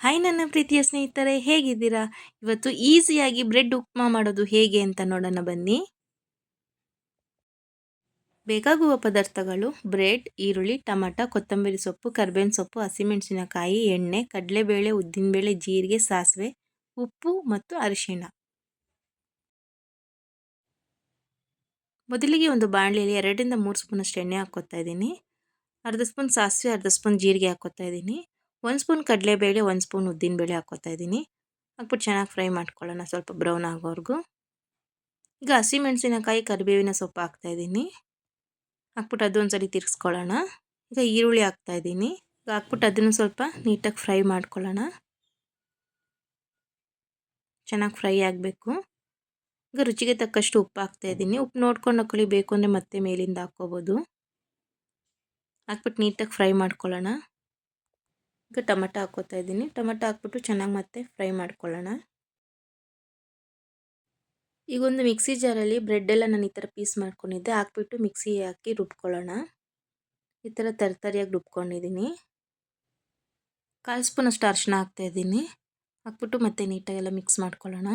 Hi ನನ್ನ ಪ್ರೀತಿಯ ಸ್ನೇಹಿತರೆ, ಹೇಗಿದ್ದೀರಾ? ಇವತ್ತು ಈಸಿಯಾಗಿ ಬ್ರೆಡ್ ಉಪ್ಮಾ ಮಾಡೋದು ಹೇಗೆ ಅಂತ ನೋಡೋಣ ಬನ್ನಿ. ಬೇಕಾಗುವ ಪದಾರ್ಥಗಳು ಬ್ರೆಡ್, ಈರುಳ್ಳಿ, ಟಮಟ, ಕೊತ್ತಂಬರಿ ಸೊಪ್ಪು, ಕರ್ಬೇವಿನ ಸೊಪ್ಪು, ಹಸಿಮೆಣಸಿನಕಾಯಿ, ಎಣ್ಣೆ, ಕಡಲೆಬೇಳೆ, ಉದ್ದಿನಬೇಳೆ, ಜೀರಿಗೆ, ಸಾಸಿವೆ, ಉಪ್ಪು ಮತ್ತು ಅರಿಶಿಣ. ಮೊದಲಿಗೆ ಒಂದು ಬಾಣಲೆಯಲ್ಲಿ ಎರಡರಿಂದ ಮೂರು ಸ್ಪೂನಷ್ಟು ಎಣ್ಣೆ ಹಾಕ್ಕೊತಾ ಇದ್ದೀನಿ. ಅರ್ಧ ಸ್ಪೂನ್ ಸಾಸಿವೆ, ಅರ್ಧ ಸ್ಪೂನ್ ಜೀರಿಗೆ ಹಾಕ್ಕೊತಾ ಇದ್ದೀನಿ. ಒಂದು ಸ್ಪೂನ್ ಕಡಲೆಬೇಳೆ, ಒಂದು ಸ್ಪೂನ್ ಉದ್ದಿನಬೇಳೆ ಹಾಕ್ಕೋತಾ ಇದ್ದೀನಿ. ಹಾಕ್ಬಿಟ್ಟು ಚೆನ್ನಾಗಿ ಫ್ರೈ ಮಾಡ್ಕೊಳ್ಳೋಣ ಸ್ವಲ್ಪ ಬ್ರೌನ್ ಆಗೋವರೆಗೂ. ಈಗ ಹಸಿಮೆಣಸಿನಕಾಯಿ, ಕರಿಬೇವಿನ ಸೊಪ್ಪು ಹಾಕ್ತಾಯಿದ್ದೀನಿ ಹಾಕ್ಬಿಟ್ಟು ಅದೊಂದು ಸರಿ ತಿರ್ಗಿಸ್ಕೊಳ್ಳೋಣ. ಈಗ ಈರುಳ್ಳಿ ಹಾಕ್ತಾಯಿದ್ದೀನಿ ಈಗ ಹಾಕ್ಬಿಟ್ಟು ಅದನ್ನು ಸ್ವಲ್ಪ ನೀಟಾಗಿ ಫ್ರೈ ಮಾಡ್ಕೊಳ್ಳೋಣ. ಚೆನ್ನಾಗಿ ಫ್ರೈ ಆಗಬೇಕು. ಈಗ ರುಚಿಗೆ ತಕ್ಕಷ್ಟು ಉಪ್ಪು ಹಾಕ್ತಾಯಿದ್ದೀನಿ ಉಪ್ಪು ನೋಡ್ಕೊಂಡು ಹಾಕೊಳ್ಳಿ ಬೇಕು ಅಂದರೆ ಮತ್ತೆ ಮೇಲಿಂದ ಹಾಕ್ಕೋಬೋದು. ಹಾಕ್ಬಿಟ್ಟು ನೀಟಾಗಿ ಫ್ರೈ ಮಾಡ್ಕೊಳ್ಳೋಣ. ಈಗ ಟೊಮೆಟೊ ಹಾಕೋತಾ ಇದ್ದೀನಿ. ಟೊಮೆಟೊ ಹಾಕ್ಬಿಟ್ಟು ಚೆನ್ನಾಗಿ ಮತ್ತೆ ಫ್ರೈ ಮಾಡ್ಕೊಳ್ಳೋಣ. ಈಗ ಒಂದು ಮಿಕ್ಸಿ ಜಾರಲ್ಲಿ ಬ್ರೆಡ್ಡೆಲ್ಲ ನಾನು ಈ ಥರ ಪೀಸ್ ಮಾಡ್ಕೊಂಡಿದ್ದೆ. ಹಾಕ್ಬಿಟ್ಟು ಮಿಕ್ಸಿ ಹಾಕಿ ರುಬ್ಕೊಳ್ಳೋಣ. ಈ ಥರ ತರತರಿಯಾಗಿ ರುಬ್ಕೊಂಡಿದ್ದೀನಿ. ಕಾಲು ಸ್ಪೂನ್ ಅಷ್ಟು ಹಾಕ್ತಾ ಹಾಕ್ತಾಯಿದ್ದೀನಿ ಹಾಕ್ಬಿಟ್ಟು ಮತ್ತೆ ನೀಟಾಗೆಲ್ಲ ಮಿಕ್ಸ್ ಮಾಡ್ಕೊಳ್ಳೋಣ.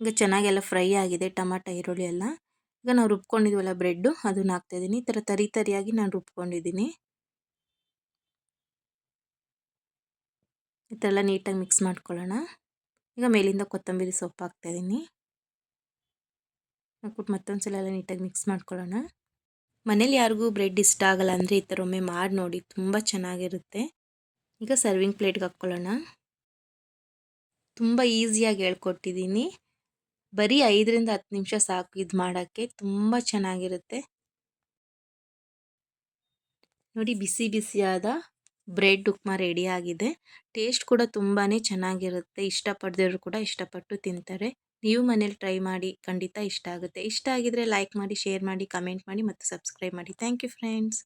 ಈಗ ಚೆನ್ನಾಗೆಲ್ಲ ಫ್ರೈ ಆಗಿದೆ ಟೊಮಾಟೊ, ಈರುಳ್ಳಿ ಎಲ್ಲ. ಈಗ ನಾವು ರುಬ್ಕೊಂಡಿದ್ವಲ್ಲ ಬ್ರೆಡ್ಡು, ಅದನ್ನ ಹಾಕ್ತಾಯಿದ್ದೀನಿ ಈ ಥರ ತರಿ ತರಿಯಾಗಿ ನಾನು ರುಬ್ಕೊಂಡಿದ್ದೀನಿ. ಈ ಥರ ಎಲ್ಲ ನೀಟಾಗಿ ಮಿಕ್ಸ್ ಮಾಡ್ಕೊಳ್ಳೋಣ. ಈಗ ಮೇಲಿಂದ ಕೊತ್ತಂಬರಿ ಸೊಪ್ಪು ಹಾಕ್ತಾಯಿದ್ದೀನಿ ಹಾಕ್ಬಿಟ್ಟು ಮತ್ತೊಂದು ಸಲ ಎಲ್ಲ ನೀಟಾಗಿ ಮಿಕ್ಸ್ ಮಾಡ್ಕೊಳ್ಳೋಣ. ಮನೇಲಿ ಯಾರಿಗೂ ಬ್ರೆಡ್ ಇಷ್ಟ ಆಗಲ್ಲ ಅಂದರೆ ಈ ಥರ ಒಮ್ಮೆ ಮಾಡಿ ನೋಡಿ, ತುಂಬ ಚೆನ್ನಾಗಿರುತ್ತೆ. ಈಗ ಸರ್ವಿಂಗ್ ಪ್ಲೇಟ್ಗೆ ಹಾಕ್ಕೊಳ್ಳೋಣ. ತುಂಬ ಈಸಿಯಾಗಿ ಹೇಳ್ಕೊಟ್ಟಿದ್ದೀನಿ ಬರೀ ಐದರಿಂದ ಹತ್ತು ನಿಮಿಷ ಸಾಕು ಇದು ಮಾಡೋಕ್ಕೆ, ತುಂಬ ಚೆನ್ನಾಗಿರುತ್ತೆ. ನೋಡಿ ಬಿಸಿ ಬಿಸಿಯಾದ ಬ್ರೆಡ್ ಉಪ್ಮಾ ರೆಡಿ ಆಗಿದೆ. ಟೇಸ್ಟ್ ಕೂಡ ತುಂಬಾ ಚೆನ್ನಾಗಿರುತ್ತೆ. ಇಷ್ಟಪಡದವರು ಕೂಡ ಇಷ್ಟಪಟ್ಟು ತಿಂತಾರೆ. ನೀವು ಮನೇಲಿ ಟ್ರೈ ಮಾಡಿ, ಖಂಡಿತ ಇಷ್ಟ ಆಗುತ್ತೆ. ಇಷ್ಟ ಆಗಿದ್ರೆ ಲೈಕ್ ಮಾಡಿ, ಶೇರ್ ಮಾಡಿ, ಕಮೆಂಟ್ ಮಾಡಿ ಮತ್ತು ಸಬ್ಸ್ಕ್ರೈಬ್ ಮಾಡಿ. Thank you friends.